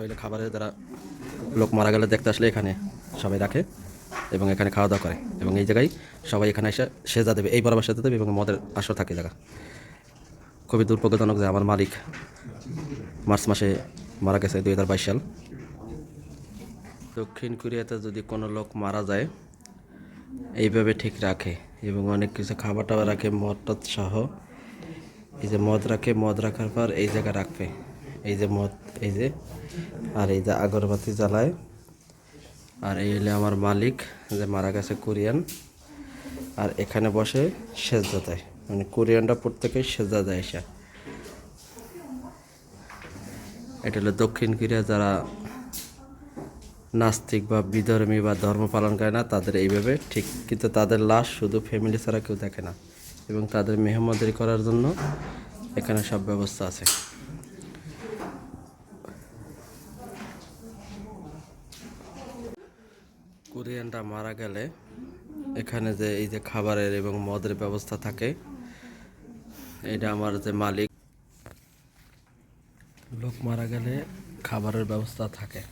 এটা হলো খাবারের দ্বারা লোক মারা গেলে দেখতে আসলে এখানে সবাই রাখে এবং এখানে খাওয়া দাওয়া করে এবং এই জায়গায় সবাই এখানে এসে সেজা দেবে, এই বরাবর সেজা দেবে এবং মদের আসর থাকে জায়গা। খুবই দুর্ভাগ্যজনক যে আমার মালিক মার্চ মাসে মারা গেছে দুই হাজার বাইশ সাল। দক্ষিণ কোরিয়াতে যদি কোনো লোক মারা যায়, এইভাবে ঠিক রাখে এবং অনেক কিছু খাবার টাবার রাখে মদ সহ। এই যে মদ রাখে, মদ রাখার পর এই জায়গা রাখবে। এই যে মদ, এই যে, আর এই যে আগরবাতি জ্বালায়। আর এই হলে আমার মালিক, যে মারা গেছে কোরিয়ান। আর এখানে বসে সেজা দেয়। মানে কোরিয়ানটা প্রত্যেকেই সেজা দেয় এসে। এটা হলো দক্ষিণ কোরিয়া, যারা নাস্তিক বা বিধর্মী বা ধর্ম পালন করে না, তাদের এইভাবে ঠিক, কিন্তু তাদের লাশ শুধু ফ্যামিলি ছাড়া কেউ দেখে না। এবং তাদের মেহমানদারি করার জন্য এখানে সব ব্যবস্থা আছে। কোরিয়ানরা মারা গেলে এখানে যে এই যে খাবারের এবং মদের ব্যবস্থা থাকে, এটা আমার যে মালিক, লোক মারা গেলে খাবারের ব্যবস্থা থাকে।